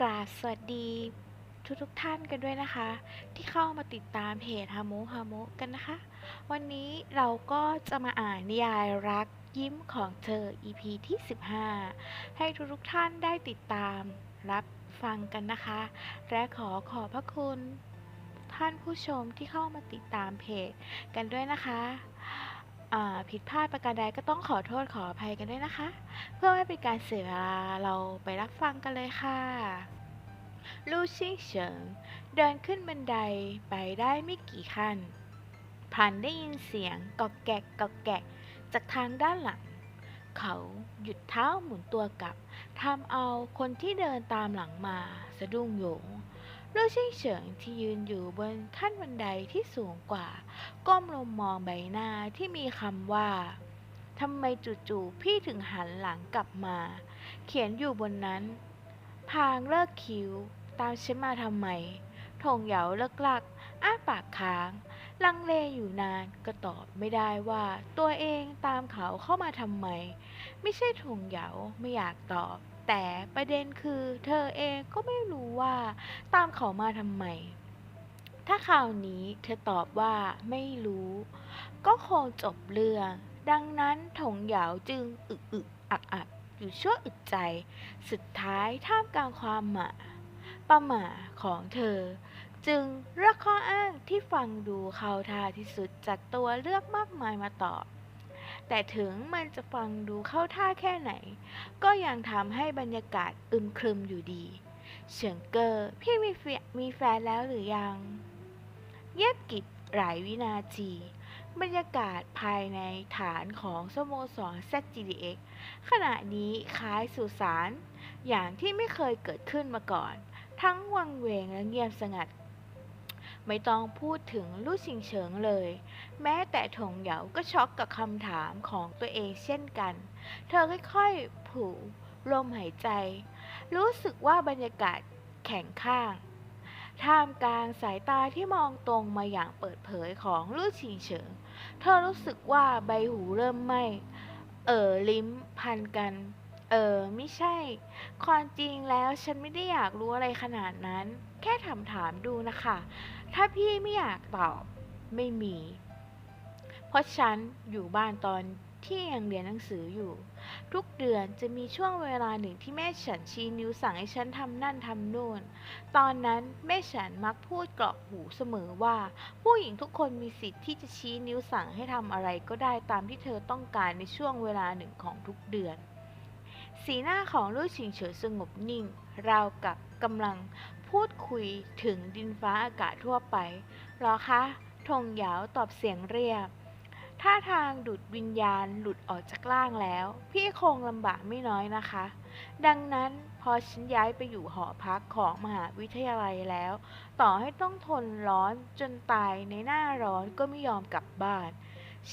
กราบสวัสดีทุกทุกท่านกันด้วยนะคะ ที่เข้ามาติดตามเพจฮามุฮามุกันนะคะ วันนี้เราก็จะมาอ่านนิยายรักยิ้มของเธอ EP ที่ 15 ให้ทุกทุกท่านได้ติดตามรับฟังกันนะคะ และขอขอบพระคุณ ท่านผู้ชมที่เข้ามาติดตามเพจกันด้วยนะคะ ผิดพลาดประการใดก็ต้องขอโทษขออภัยกันด้วยนะคะ เพื่อไม่เป็นการเสียเวลาเราไปรับฟังกันเลยค่ะลู่ชิงเฉิงเดินขึ้นบันไดไปได้ไม่กี่ขั้นพันได้ยินเสียงกอกแกกกอกแกกจากทางด้านหลัง เขาหยุดเท้าหมุนตัวกลับทำเอาคนที่เดินตามหลังมาสะดุ้งโหยง ลู่ชิงเฉิงที่ยืนอยู่บนขั้นบันไดที่สูงกว่า ก้มลงมองใบหน้าที่มีคำว่าทำไมจู่ๆพี่ถึงหันหลังกลับมา เขียนอยู่บนนั้น พางเลิกคิ้ว ตามฉันมาทำไมถงเหยาเลิกลักอ้าปากค้าง ลังเลอยู่นานก็ตอบไม่ได้ว่าตัวเองตามเขาเข้ามาทำไม ไม่ใช่ถงเหยาไม่อยากตอบ แต่ประเด็นคือเธอเองก็ไม่รู้ว่าตามเขามาทำไม ถ้าคราวนี้เธอตอบว่าไม่รู้ ก็คงจบเรื่อง ดังนั้นถงเหยาจึงอึกอึกอักอักอยู่ชั่วอึดใจ สุดท้ายท่ามกลางความหมาประหม่าของเธอ จึงเลือกข้ออ้างที่ฟังดูเข้าท่าที่สุดจากตัวเลือกมากมายมาตอบ แต่ถึงมันจะฟังดูเข้าท่าแค่ไหน ก็ยังทำให้บรรยากาศอึมครึมอยู่ดีเฉิงเกอร์พี่มีแฟมีแฟนแล้วหรือยังเงียบกริบหลายวินาที บรรยากาศภายในฐานของสโมสร ZGDX ขณะนี้คล้ายสุสานอย่างที่ไม่เคยเกิดขึ้นมาก่อน ทั้งวังเวงและเงียบสงัด ไม่ต้องพูดถึงลู่ชิงเฉิงเลย แม้แต่ถงเหยาก็ช็อกกับคำถามของตัวเองเช่นกัน เธอค่อยๆผูลมหายใจ รู้สึกว่าบรรยากาศแข็งข้าง ท่ามกลางสายตาที่มองตรงมาอย่างเปิดเผยของลู่ชิงเฉิง เธอรู้สึกว่าใบหูเริ่มไหมเอ่อลิ้มพันกัน เออ ไม่ใช่ ความจริงแล้วฉันไม่ได้อยากรู้อะไรขนาดนั้น แค่ถามถามดูนะคะ ถ้าพี่ไม่อยากตอบ ไม่มี เพราะฉันอยู่บ้านตอนที่ยังเรียนหนังสืออยู่ ทุกเดือนจะมีช่วงเวลาหนึ่งที่แม่ฉันชี้นิ้วสั่งให้ฉันทำนั่นทำนู่น ตอนนั้นแม่ฉันมักพูดกรอกหูเสมอว่า ผู้หญิงทุกคนมีสิทธิ์ที่จะชี้นิ้วสั่งให้ทำอะไรก็ได้ตามที่เธอต้องการในช่วงเวลาหนึ่งของทุกเดือน สีหน้าของลู่ชิงเฉินสงบนิ่ง ราวกับกำลังพูดคุยถึงดินฟ้าอากาศทั่วไปหรอคะทงหยาวตอบเสียงเรียบท่าทางดุดวิญญาณหลุดออกจากร่างแล้ว พี่คงลำบากไม่น้อยนะคะ ดังนั้นพอฉันย้ายไปอยู่หอพักของมหาวิทยาลัยแล้ว ต่อให้ต้องทนร้อนจนตายในหน้าร้อนก็ไม่ยอมกลับบ้าน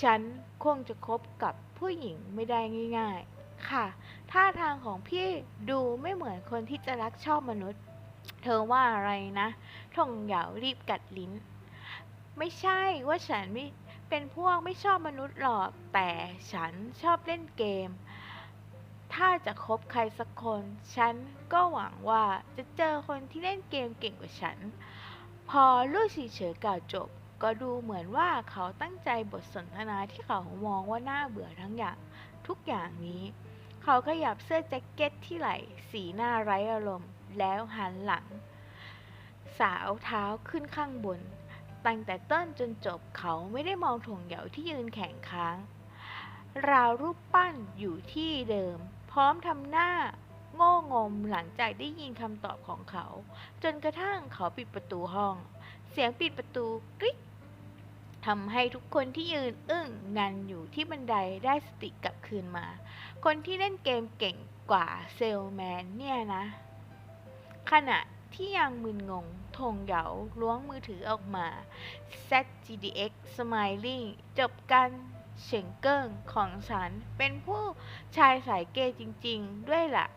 ฉันคงจะคบกับผู้หญิงไม่ได้ง่าย ค่ะ ท่าทางของพี่ดูไม่เหมือนคนที่จะรักชอบมนุษย์ เธอว่าอะไรนะทงเหยารีบกัดลิ้น ไม่ใช่ว่าฉันไม่เป็นพวกไม่ชอบมนุษย์หรอก แต่ฉันชอบเล่นเกม ถ้าจะคบใครสักคน ฉันก็หวังว่าจะเจอคนที่เล่นเกมเก่งกว่าฉัน พอลู่ฉีเฉยกล่าวจบก็ดูเหมือนว่าเขาตั้งใจบทสนทนาที่เขามองว่าน่าเบื่อทั้งอย่างทุกอย่างนี้ เขาขยับเสื้อแจ็คเก็ตที่ไหล่ สีหน้าไร้อารมณ์ แล้วหันหลัง สาวเท้าขึ้นข้างบน ตั้งแต่ต้นจนจบเขาไม่ได้มองถงเหยาที่ยืนแข็งค้าง ราวรูปปั้นอยู่ที่เดิม พร้อมทำหน้าโง่งมหลังจากได้ยินคำตอบของเขา จนกระทั่งเขาปิดประตูห้อง เสียงปิดประตูกริ๊ก ทำให้ทุกคนที่ยืนอึ้งงันอยู่ที่บันไดได้สติกลับคืนมา คนที่เล่นเกมเก่งกว่าเซลแมนเนี่ยนะ ขณะที่ยังมึนงง ทงเหยาล้วงมือถือออกมา ZGDX Smiling จบกันเฉิงเกิ้งของฉันเป็นผู้ชายสายเกย์จริง ๆ ด้วยล่ะ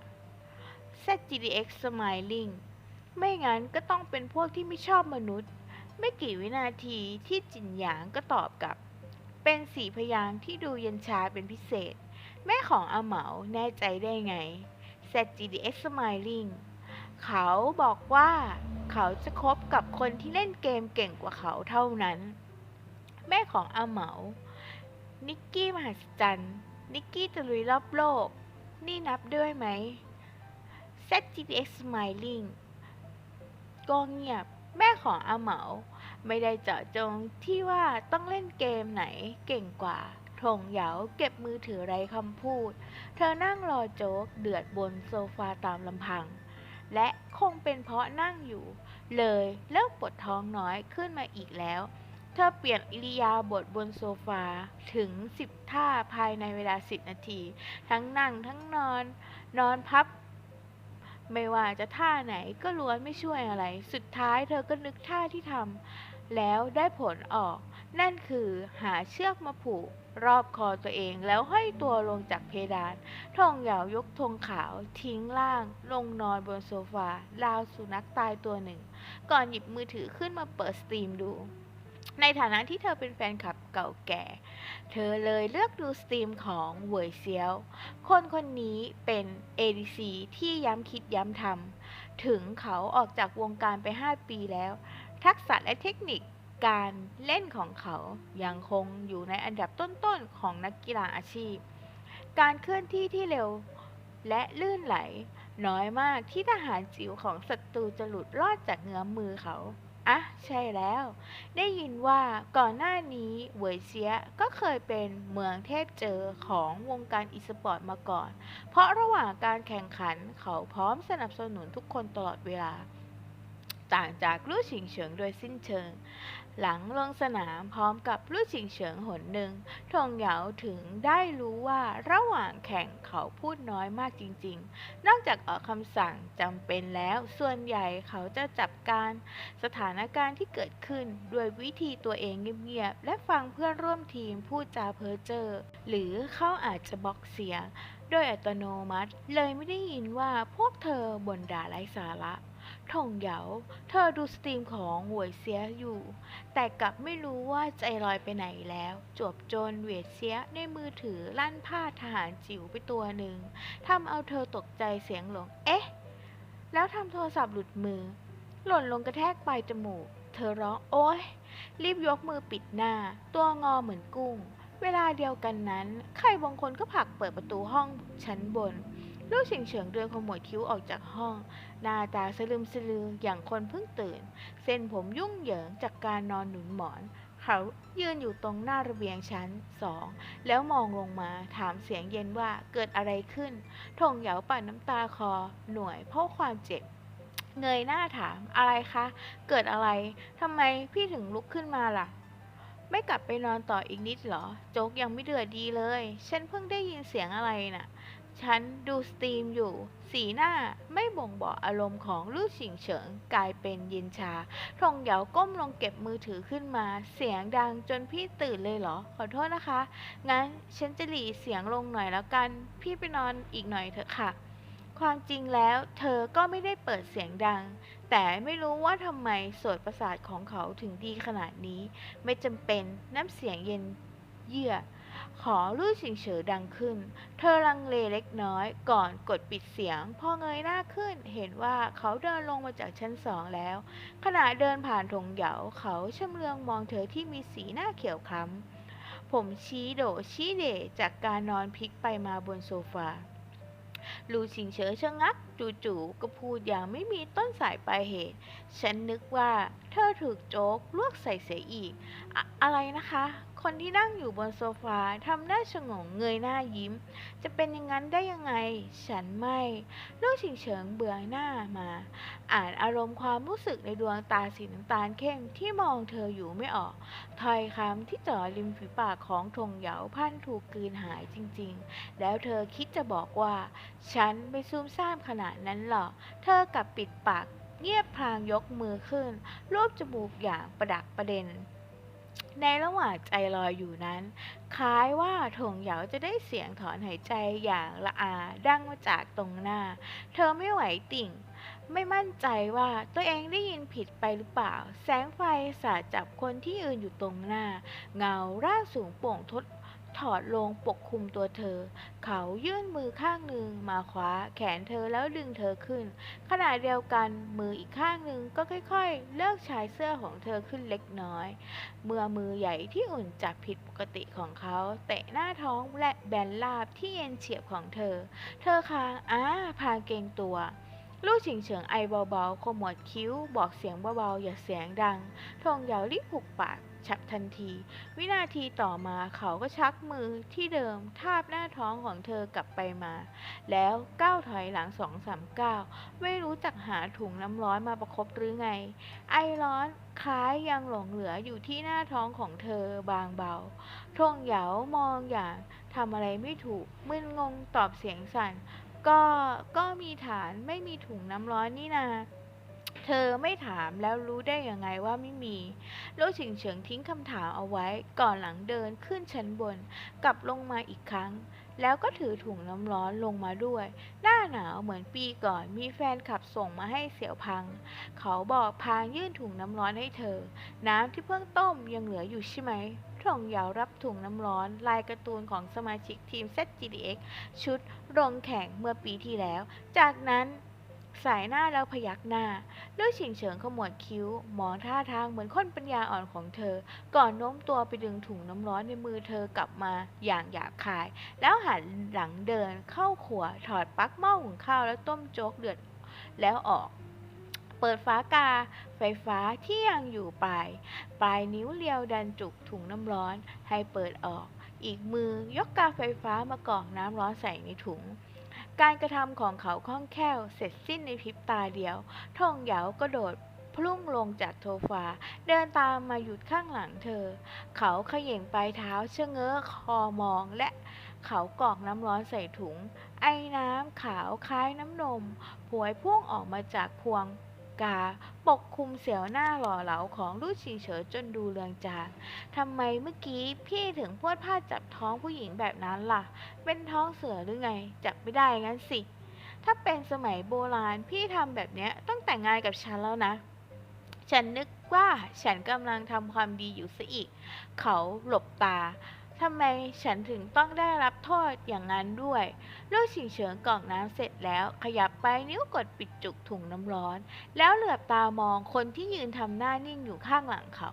ZGDX Smiling ไม่งั้นก็ต้องเป็นพวกที่ไม่ชอบมนุษย์ ไม่กี่วินาทีที่จินหยางก็ตอบกลับ เป็นสีพยางที่ดูเย็นชาเป็นพิเศษ แม่ของอาเหมาแน่ใจได้ไง ZGDX Smiling เขาบอกว่าเขาจะคบกับคนที่เล่นเกมเก่งกว่าเขาเท่านั้น แม่ของอาเหมา นิกกี้มหัศจรรย์ นิกกี้จะลุยรอบโลก นี่นับด้วยไหม ZGPX Smiling ก็เงียบ แม่ของอาเหมา ไม่ได้เจาะจงที่ว่าต้องเล่นเกมไหนเก่งกว่าถงเหยาเก็บมือถือไร้คำพูด เธอนั่งรอโจ๊กเดือดบนโซฟาตามลำพัง และคงเป็นเพราะนั่งอยู่ เลยเริ่มปวดท้องน้อยขึ้นมาอีกแล้ว เธอเปลี่ยนอิริยาบถบนโซฟาถึง10ท่าภายในเวลา10นาที ทั้งนั่งทั้งนอน นอนพับ ไม่ว่าจะท่าไหนก็ล้วนไม่ช่วยอะไร สุดท้ายเธอก็นึกท่าที่ทำแล้วได้ผลออก นั่นคือหาเชือกมาผูก รอบคอตัวเองแล้วห้อยตัวลงจากเพดานทองเหยาวยกธงขาว ทิ้งล่าง ลงนอนบนโซฟา ราวสุนัขตายตัวหนึ่ง ก่อนหยิบมือถือขึ้นมาเปิดสตรีมดู ในฐานะที่เธอเป็นแฟนคลับเก่าแก่ เธอเลยเลือกดูสตรีมของเหวยเซียว คนคนนี้เป็น ADC ที่ย้ำคิดย้ำทำ ถึงเขาออกจากวงการไป 5 ปีแล้ว ทักษะและเทคนิคการเล่นของเขายังคงอยู่ในอันดับต้นๆของนักกีฬาอาชีพ การเคลื่อนที่ที่เร็วและลื่นไหล น้อยมากที่ทหารจิ๋วของศัตรูจะหลุดรอดจากเงื้อมมือเขา อะใช่แล้ว ได้ยินว่าก่อนหน้านี้เวยเซียก็เคยเป็นเมืองเทพเจอของวงการอีสปอร์ตมาก่อน เพราะระหว่างการแข่งขันเขาพร้อมสนับสนุนทุกคนตลอดเวลา ต่างจากลู่ชิงเฉิงโดยสิ้นเชิง หลังลงสนามพร้อมกับลู่ชิงเฉิงหนหนึ่งทงเหยาถึงได้รู้ว่าระหว่างแข่งเขาพูดน้อยมากจริงๆ นอกจากออกคำสั่งจำเป็นแล้วส่วนใหญ่เขาจะจับการสถานการณ์ที่เกิดขึ้นด้วยวิธีตัวเองเงียบๆ และฟังเพื่อนร่วมทีมพูดจาเพ้อเจ้อหรือเขาอาจจะบล็อกเสียง โดยอัตโนมัติเลยไม่ได้ยินว่าพวกเธอบ่นด่าไร้สาระ ทงเหยาเธอดูสตรีมของหวยเสียอยู่ แต่กลับไม่รู้ว่าใจลอยไปไหนแล้ว จวบจนเวทเสียในมือถือลั่นพาทหารจิ๋วไปตัวหนึ่งทำเอาเธอตกใจเสียงหลง เอ๊ะ แล้วทำโทรศัพท์หลุดมือ หล่นลงกระแทกปลายจมูก เธอร้องโอ๊ย รีบยกมือปิดหน้า ตัวงอเหมือนกุ้ง เวลาเดียวกันนั้น ใครบางคนก็ผลักเปิดประตูห้องชั้นบน ลูกเฉียงเฉิงเดินขมวดคิ้วออกจากห้อง หน้าตาสลึมสลืออย่างคนเพิ่งตื่น เส้นผมยุ่งเหยิงจากการนอนหนุนหมอน เขายืนอยู่ตรงหน้าระเบียงชั้นสอง แล้วมองลงมาถามเสียงเย็นว่าเกิดอะไรขึ้นทงเหยาปั่นน้ำตาคอ หน่วยเพราะความเจ็บเงยหน้าถามอะไรคะ เกิดอะไรทำไมพี่ถึงลุกขึ้นมาล่ะ ไม่กลับไปนอนต่ออีกนิดเหรอ โจ๊กยังไม่เดือดดีเลย ฉันเพิ่งได้ยินเสียงอะไรน่ะ ฉันดูสตรีมอยู่ สีหน้าไม่บ่งบอกอารมณ์ของลู่ฉิงเฉิงกลายเป็นเย็นชาทงเหยาก้มลงเก็บมือถือขึ้นมา เสียงดังจนพี่ตื่นเลยเหรอ ขอโทษนะคะ งั้นฉันจะหลีเสียงลงหน่อยแล้วกัน พี่ไปนอนอีกหน่อยเถอะค่ะ ความจริงแล้วเธอก็ไม่ได้เปิดเสียงดัง แต่ไม่รู้ว่าทำไมโสดประสาทของเขาถึงดีขนาดนี้ ไม่จำเป็นน้ำเสียงเย็นเยือก ขอลู่ฉิงเฉอดังขึ้น เธอลังเลเล็กน้อยก่อนกดปิดเสียง พอเงยหน้าขึ้นเห็นว่าเขาเดินลงมาจากชั้นสองแล้ว ขณะเดินผ่านถงเหยาเขาชำเลืองมองเธอที่มีสีหน้าเขียวคล้ำ ผมชี้โดชี้เดจากการนอนพลิกไปมาบนโซฟาลูชิงเฉอชะงัก จู่ๆก็พูดอย่างไม่มีต้นสายปลายเหตุ ฉันนึกว่าเธอถูกโจ๊กลวกใส่เสียอีกอะอะไรนะคะ คนที่นั่งอยู่บนโซฟาทำหน้าชงงเงยหน้ายิ้ม จะเป็นอย่างนั้นได้ยังไง ฉันไม่ ลูกชิงเฉิงเบื่อหน้ามา อ่านอารมณ์ความรู้สึกในดวงตาสีน้ำตาลเข้มที่มองเธออยู่ไม่ออกถ้อยคำที่จ่อริมฝีปากของทงเหยาพันถูกกลืนหายจริง ๆ แล้วเธอคิดจะบอกว่า ฉันไม่ซุ่มซ่ามขนาดนั้นหรอก เธอกลับปิดปากเงียบพลางยกมือขึ้น รูปจมูกอย่างประดักประเด็น ในระหว่างใจลอยอยู่นั้น คล้ายว่าถงเหยาจะได้เสียงถอนหายใจอย่างละอาดังมาจากตรงหน้า เธอไม่ไหวติ่ง ไม่มั่นใจว่าตัวเองได้ยินผิดไปหรือเปล่า แสงไฟสาดจับคนที่ยืนอยู่ตรงหน้า เงาร่างสูงโป่งทด ถอดลงปกคลุมตัวเธอ เขายื่นมือข้างหนึ่งมาคว้าแขนเธอแล้วดึงเธอขึ้น ขณะเดียวกันมืออีกข้างหนึ่งก็ค่อยๆ เลิกชายเสื้อของเธอขึ้นเล็กน้อย เมื่อมือใหญ่ที่อุ่นจับผิดปกติของเขาเตะหน้าท้องและแบนราบที่เย็นเฉียบของเธอ เธอค้างอ้าพางเกงตัวลูกฉิงเฉิงไอเบาๆขมวดคิ้ว บอกเสียงเบาๆอย่าเสียงดังทงยาวรีบหุบปาก ฉับทันที วินาทีต่อมาเขาก็ชักมือที่เดิมทาบหน้าท้องของเธอกลับไปมา แล้วก้าวถอยหลังสองสามก้าวไม่รู้จักหาถุงน้ำร้อนมาประคบหรือไง ไอร้อนคล้ายยังหลงเหลืออยู่ที่หน้าท้องของเธอบางเบาทงเหยามองอย่างทำอะไรไม่ถูกมึนงงตอบเสียงสั่น ก็ก็มีฐานไม่มีถุงน้ำร้อนนี่นา เธอไม่ถามแล้วรู้ได้ยังไงว่าไม่มี โลกฉิงเฉิงทิ้งคำถามเอาไว้ก่อนหลังเดินขึ้นชั้นบน กลับลงมาอีกครั้ง แล้วก็ถือถุงน้ำร้อนลงมาด้วย หน้าหนาวเหมือนปีก่อนมีแฟนขับส่งมาให้เสี่ยวพัง เขาบอกพางยื่นถุงน้ำร้อนให้เธอ น้ำที่เพิ่งต้มยังเหลืออยู่ใช่ไหมทองเหยาวรับถุงน้ำร้อน ลายการ์ตูนของสมาชิกทีม ZGDX ชุดลงแข่งเมื่อปีที่แล้ว จากนั้น สายหน้าแล้วพยักหน้าเลือดฉิงเฉิงขมวดคิ้ว มองท่าทางเหมือนคนปัญญาอ่อนของเธอ ก่อนโน้มตัวไปดึงถุงน้ำร้อนในมือเธอกลับมาอย่างหยาบคาย แล้วหันหลังเดินเข้าขวถอดปลั๊กหม้อหุงข้าวแล้วต้มโจ๊กเดือดแล้วออก เปิดฟ้ากา ไฟฟ้าที่ยังอยู่ปลาย ปลายนิ้วเรียวดันจุกถุงน้ำร้อนให้เปิดออก อีกมือยกกาไฟฟ้ามากรอกน้ำร้อนใส่ในถุง การกระทำของเขาคล่องแคล่วเสร็จสิ้นในพริบตาเดียว ทองเหยาวก็โดดพลุ่งลงจากโทฟาเดินตามมาหยุดข้างหลังเธอ เขาเขย่งปลายเท้าเชะเง้อคอมองและเขากอกน้ำร้อนใส่ถุง ไอ้น้ำขาวคล้ายน้ำนมผวยพุ่งออกมาจากพวง กา ปกคลุมเสียวหน้าหล่อเหลาของลู่ชิงเฉิจนดูเลืองจางทำไมเมื่อกี้พี่ถึงพวดพลาจับท้องผู้หญิงแบบนั้นล่ะ เป็นท้องเสือหรือไง จับไม่ได้งั้นสิ ถ้าเป็นสมัยโบราณพี่ทำแบบเนี้ยต้องแต่งงานกับฉันแล้วนะ ฉันนึกว่าฉันกำลังทำความดีอยู่ซะอีก เขาหลบตาทำไมฉันถึงต้องได้รับโทษอย่างนั้นด้วย ลูกฉิงเฉิงกรอกน้ำเสร็จแล้วขยับ ไปนิ้วกดปิดจุกถุงน้ำร้อน แล้วเหลือบตามองคนที่ยืนทำหน้านิ่งอยู่ข้างหลังเขา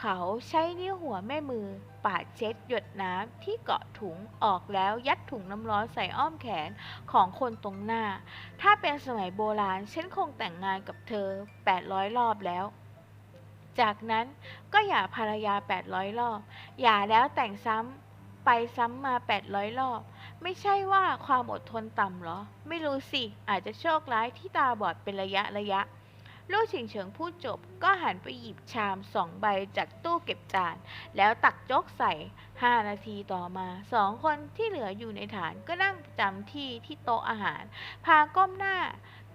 เขาใช้นิ้วหัวแม่มือ ปาดเช็ดหยดน้ำที่เกาะถุงออกแล้วยัดถุงน้ำร้อนใส่อ้อมแขนของคนตรงหน้า ถ้าเป็นสมัยโบราณฉันคงแต่งงานกับเธอ 800 รอบแล้วจากนั้นก็หย่าภรรยา 800 รอบ หย่าแล้วแต่งซ้ำไปซ้ำมา 800 รอบ ไม่ใช่ว่าความอดทนต่ำเหรอ ไม่รู้สิ อาจจะโชคร้ายที่ตาบอดเป็นระยะระยะ ลูกฉิงเฉิงพูดจบ ก็หันไปหยิบชามสองใบจากตู้เก็บจาน แล้วตักโจ๊กใส่5นาทีต่อมา สองคนที่เหลืออยู่ในฐานก็นั่งประจำที่ที่โต๊ะอาหาร พาก้มหน้า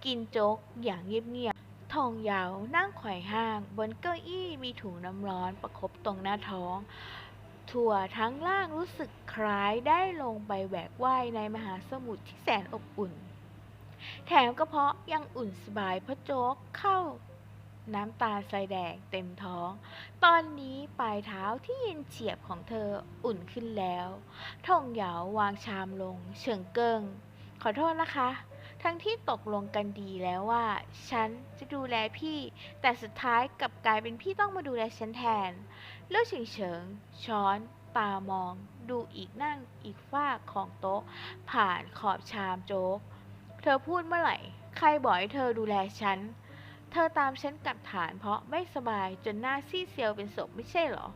กินโจ๊กอย่างเงียบๆ ทองยาวนั่งไขว่ห้าง บนเก้าอี้มีถุงน้ำร้อนประคบตรงหน้าท้อง ถั่วทั้งล่างรู้สึกคล้ายได้ลงไปแหวกว่ายในมหาสมุทรที่แสนอบอุ่น แถมกระเพาะยังอุ่นสบายเพราะโจ๊กเข้า น้ำตาใสแดงเต็มท้อง ตอนนี้ปลายเท้าที่เย็นเฉียบของเธออุ่นขึ้นแล้วทองเหยาววางชามลง เฉิงเกิง ขอโทษนะคะ ทั้งที่ตกลงกันดีแล้วว่า ฉันจะดูแลพี่ แต่สุดท้ายกลับกลายเป็นพี่ต้องมาดูแลฉันแทน เลือดเฉิงเฉิง ช้อน ตามอง ดูอีกนั่งอีกฝากของโต๊ะ ผ่านขอบชามโจ๊ก เธอพูดเมื่อไหร่ ใครบอกให้เธอดูแลฉัน เธอตามฉันกลับฐานเพราะไม่สบายจนหน้าซีเซียวเป็นศพไม่ใช่หรอ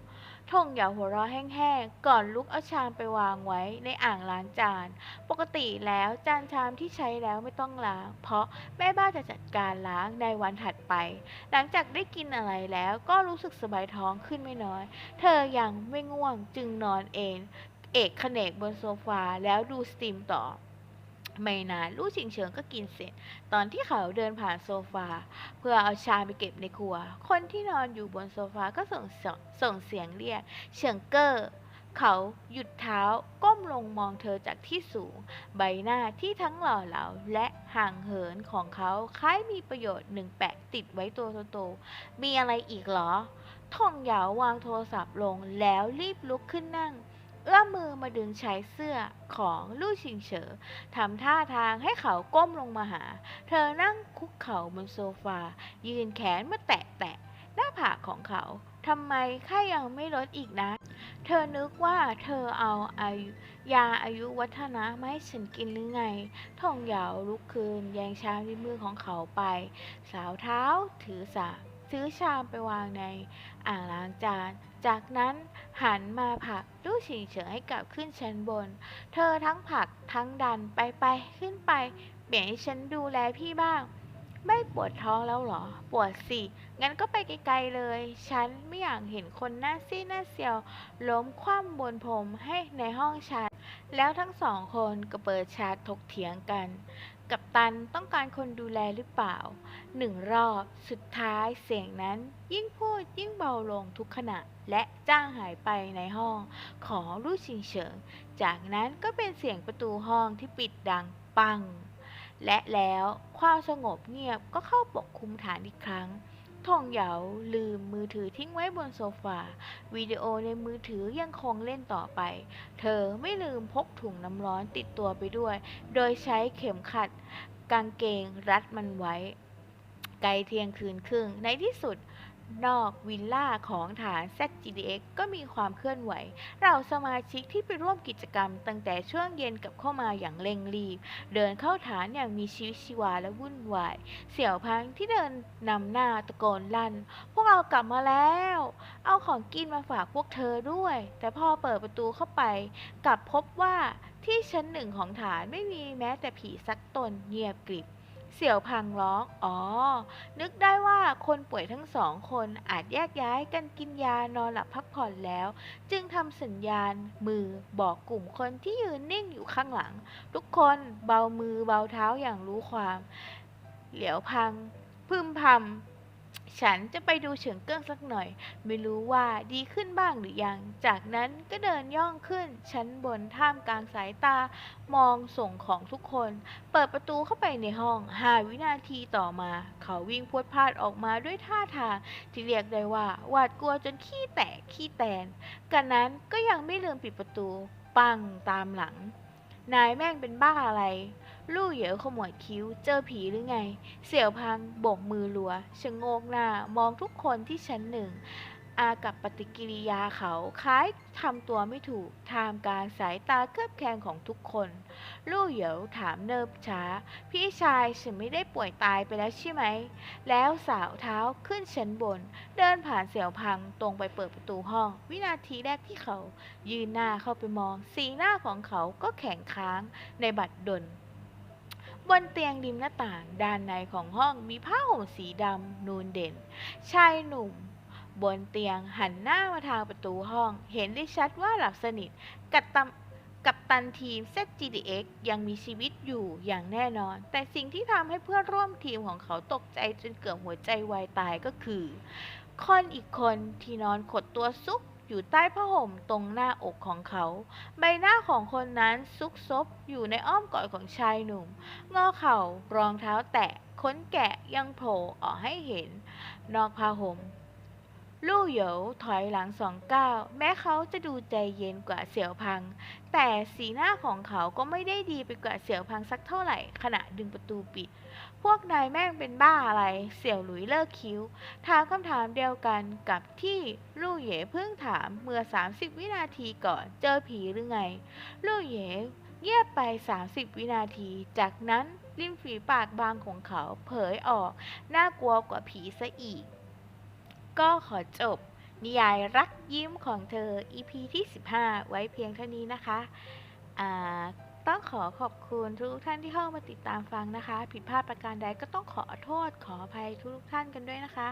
ทงหยาหัวเราะแห้งๆ ก่อนลุกเอาชามไปวางไว้ในอ่างล้างจาน ปกติแล้วจานชามที่ใช้แล้วไม่ต้องล้าง เพราะแม่บ้านจะจัดการล้างในวันถัดไป หลังจากได้กินอะไรแล้วก็รู้สึกสบายท้องขึ้นไม่น้อย เธอยังไม่ง่วงจึงนอนเอง เอกขเนกบนโซฟาแล้วดูสตรีมต่อ ไม่นานลู่ชิงเฉิงก็กินเสร็จ ตอนที่เขาเดินผ่านโซฟา เพื่อเอาชาไปเก็บในครัว คนที่นอนอยู่บนโซฟาก็ส่งเสียงส่งเสียงเรียกเฉิงเกอร์เขาหยุดเท้าก้มลงมองเธอจากที่สูง ใบหน้าที่ทั้งหล่อเหลาและห่างเหินของเขาคล้ายมีประโยชน์หนึ่งแปะติดไว้ตัวโตๆมีอะไรอีกหรอทองเหยาวางโทรศัพท์ลงแล้วรีบลุกขึ้นนั่ง เอื้อมมือมาดึงชายเสื้อของลู่ชิงเฉอทำท่าทางให้เขาก้มลงมาหา เธอนั่งคุกเข่าบนโซฟา ยืนแขนมาแตะแตะหน้าผากของเขาทำไมข้ายังไม่ลดอีกนะ เธอนึกว่าเธอเอาอายุยาอายุวัฒนะมาให้ฉันกินหรือไง ท่องเหยาลุกคืน แยงชามในมือของเขาไป สาวเท้าถือสาซื้อชามไปวางในอ่างล้างจาน จากนั้นหันมาผลักลู่ชิงเฉิงให้กลับขึ้นชั้นบน เธอทั้งผลักทั้งดันไปไปขึ้นไป เปลี่ยนให้ฉันดูแลพี่บ้าง ไม่ปวดท้องแล้วเหรอ ปวดสิ งั้นก็ไปไกลๆเลย ฉันไม่อยากเห็นคนหน้าซีดหน้าเซียว ล้มคว่ำบนพรมให้ในห้องฉัน แล้วทั้งสองคนก็เปิดฉากถกเถียงกัน กับตันต้องการคนดูแลหรือเปล่า หนึ่งรอบ สุดท้ายเสียงนั้นยิ่งพูดยิ่งเบาลงทุกขณะ และจ้างหายไปในห้องของลู่ชิงเฉิง จากนั้นก็เป็นเสียงประตูห้องที่ปิดดังปัง และแล้วความสงบเงียบก็เข้าปกคลุมฐานอีกครั้ง ทองเหยาลืมมือถือทิ้งไว้บนโซฟาวิดีโอในมือถือยังคงเล่นต่อไป เธอไม่ลืมพกถุงน้ำร้อนติดตัวไปด้วย โดยใช้เข็มขัด กางเกงรัดมันไว้ ไกลเที่ยงคืนครึ่งในที่สุด นอกวิลล่าของฐาน ZGDX ก็มีความเคลื่อนไหว เราสมาชิกที่ไปร่วมกิจกรรมตั้งแต่ช่วงเย็นกับเข้ามาอย่างเร่งรีบ เดินเข้าฐานอย่างมีชีวิตชีวาและวุ่นวาย เสี่ยวพังที่เดินนำหน้าตะโกนลั่น พวกเรากลับมาแล้ว เอาของกินมาฝากพวกเธอด้วย แต่พอเปิดประตูเข้าไป กลับพบว่าที่ชั้นหนึ่งของฐานไม่มีแม้แต่ผีสักตนเงียบกริบ เสี่ยวพังร้อง อ๋อ นึกได้ว่าคนป่วยทั้งสองคนอาจแยกย้ายกันกินยานอนหลับพักผ่อนแล้ว จึงทำสัญญาณมือบอกกลุ่มคนที่ยืนนิ่งอยู่ข้างหลัง ทุกคนเบามือเบาเท้าอย่างรู้ความ เหลียวพังพึมพำ ฉันจะไปดูเฉิงเกิ้งสักหน่อย ไม่รู้ว่าดีขึ้นบ้างหรือยัง จากนั้นก็เดินย่องขึ้น ชั้นบนท่ามกลางสายตา มองส่งของทุกคน เปิดประตูเข้าไปในห้องห้าวินาทีต่อมา เขาวิ่งพรวดพลาดออกมาด้วยท่าทาง ที่เรียกได้ว่าหวาดกลัวจนขี้แตกขี้แตนกันนั้นก็ยังไม่ลืมปิดประตู ปังตามหลัง นายแม่งเป็นบ้าอะไร ลู่เหยวขมวดคิ้ว เจอผีหรือไง เสี่ยวพังโบกมือรัวชะโงกหน้ามองทุกคนที่ชั้นหนึ่ง อากับปฏิกิริยาเขาคล้ายทำตัวไม่ถูกทามกางสายตาเคลือบแคลงของทุกคน ลู่เหยวถามเนิบช้า พี่ชายฉันไม่ได้ป่วยตายไปแล้วใช่ไหม แล้วสาวเท้าขึ้นชั้นบน เดินผ่านเสี่ยวพังตรงไปเปิดประตูห้อง วินาทีแรกที่เขา ยืนหน้าเข้าไปมอง สีหน้าของเขาก็แข็งค้างในบัดดล บนเตียงริมหน้าต่างด้านในของห้องมีผ้าห่มสีดำนูนเด่น ชายหนุ่ม บนเตียงหันหน้ามาทางประตูห้อง เห็นได้ชัดว่าหลับสนิทกับตันกับตันทีม ZGDX ยังมีชีวิตอยู่อย่างแน่นอน แต่สิ่งที่ทำให้เพื่อนร่วมทีมของเขาตกใจจนเกือบหัวใจวายตายก็คือคนอีกคนที่นอนขดตัวซุก อยู่ใต้ผ้าห่มตรงหน้าอกของเขา ใบหน้าของคนนั้นซุกซบอยู่ในอ้อมกอดของชายหนุ่ม งอเข่ารองเท้าแตะขนแกะยังโผล่ออกให้เห็น นอกผ้าห่มลู่เหยวถอยหลังสองก้าวแม้เขาจะดูใจเย็นกว่าเสี่ยวพัง แต่สีหน้าของเขาก็ไม่ได้ดีไปกว่าเสี่ยวพังสักเท่าไหร่ขณะดึงประตูปิด พวกนายแม่งเป็นบ้าอะไร เสี่ยวหลุยเลิกคิ้ว ถามคำถามเดียวกันกับที่ลู่เหย่เพิ่งถามเมื่อ 30 วินาทีก่อนเจอผีหรือไง ลู่เหย่เงียบไป 30 วินาที จากนั้นริมฝีปากบางของเขาเผยออก น่ากลัวกว่าผีซะอีก ก็ขอจบ นิยายรักยิ้มของเธอ EP ที่ 15 ไว้เพียงเท่านี้นะคะ อ่า ต้องขอขอบคุณทุกท่านที่เข้ามาติดตามฟังนะคะ ผิดพลาดประการใดก็ต้องขอโทษขออภัยทุกท่านกันด้วยนะคะ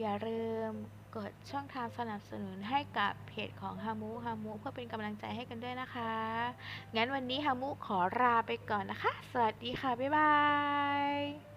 อย่าลืมกดช่องทางสนับสนุนให้กับเพจของฮามุฮามุเพื่อเป็นกำลังใจให้กันด้วยนะคะ งั้นวันนี้ฮามุขอลาไปก่อนนะคะ สวัสดีค่ะ บ๊ายบาย